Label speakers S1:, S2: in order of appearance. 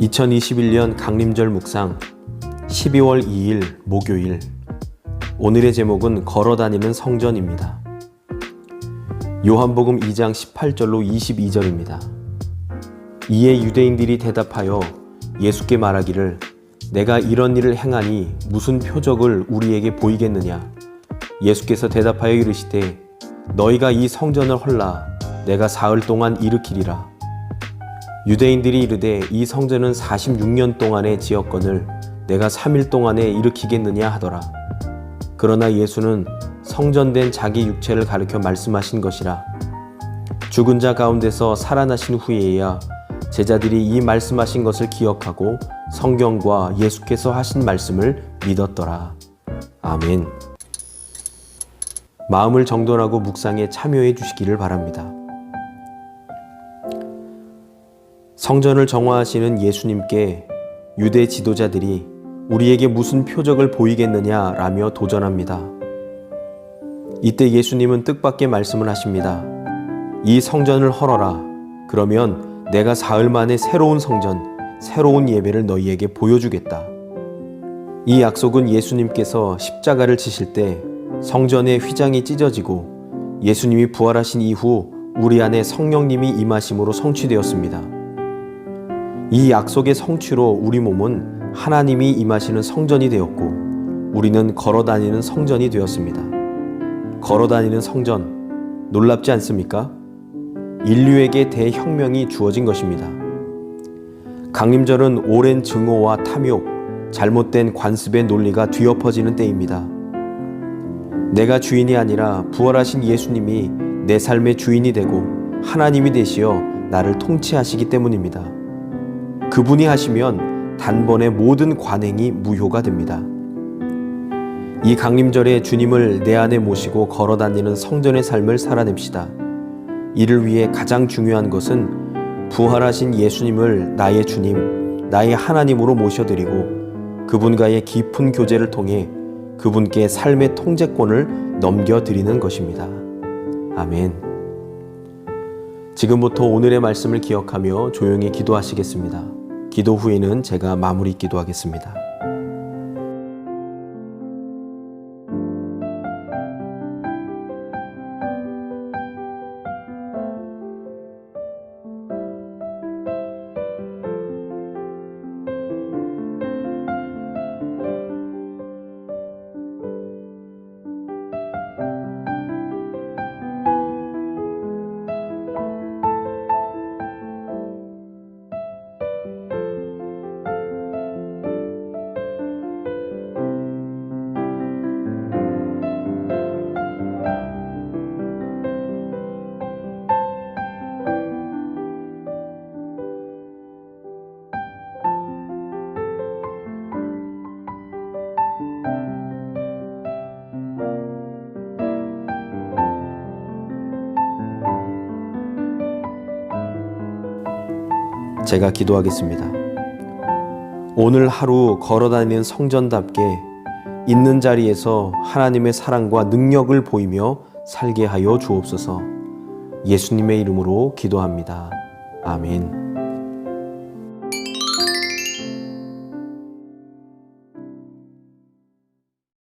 S1: 2021년 강림절 묵상 12월 2일 목요일 오늘의 제목은 걸어다니는 성전입니다. 요한복음 2장 18절로 22절입니다. 이에 유대인들이 대답하여 예수께 말하기를 내가 이런 일을 행하니 무슨 표적을 우리에게 보이겠느냐 예수께서 대답하여 이르시되 너희가 이 성전을 헐라 내가 사흘 동안 일으키리라 유대인들이 이르되 이 성전은 46년 동안의 지었건을 내가 3일 동안에 일으키겠느냐 하더라. 그러나 예수는 성전된 자기 육체를 가리켜 말씀하신 것이라. 죽은 자 가운데서 살아나신 후에야 제자들이 이 말씀하신 것을 기억하고 성경과 예수께서 하신 말씀을 믿었더라. 아멘. 마음을 정돈하고 묵상에 참여해 주시기를 바랍니다. 성전을 정화하시는 예수님께 유대 지도자들이 우리에게 무슨 표적을 보이겠느냐라며 도전합니다. 이때 예수님은 뜻밖의 말씀을 하십니다. 이 성전을 헐어라. 그러면 내가 사흘 만에 새로운 성전, 새로운 예배를 너희에게 보여주겠다. 이 약속은 예수님께서 십자가를 지실 때 성전의 휘장이 찢어지고 예수님이 부활하신 이후 우리 안에 성령님이 임하심으로 성취되었습니다. 이 약속의 성취로 우리 몸은 하나님이 임하시는 성전이 되었고 우리는 걸어 다니는 성전이 되었습니다. 걸어 다니는 성전 놀랍지 않습니까? 인류에게 대혁명이 주어진 것입니다. 강림절은 오랜 증오와 탐욕, 잘못된 관습의 논리가 뒤엎어지는 때입니다. 내가 주인이 아니라 부활하신 예수님이 내 삶의 주인이 되고 하나님이 되시어 나를 통치하시기 때문입니다. 그분이 하시면 단번에 모든 관행이 무효가 됩니다. 이 강림절에 주님을 내 안에 모시고 걸어 다니는 성전의 삶을 살아냅시다. 이를 위해 가장 중요한 것은 부활하신 예수님을 나의 주님, 나의 하나님으로 모셔드리고 그분과의 깊은 교제를 통해 그분께 삶의 통제권을 넘겨드리는 것입니다. 아멘. 지금부터 오늘의 말씀을 기억하며 조용히 기도하시겠습니다. 기도 후에는 제가 마무리 기도하겠습니다. 제가 기도하겠습니다. 오늘 하루 걸어다니는 성전답게 있는 자리에서 하나님의 사랑과 능력을 보이며 살게 하여 주옵소서 예수님의 이름으로 기도합니다. 아멘.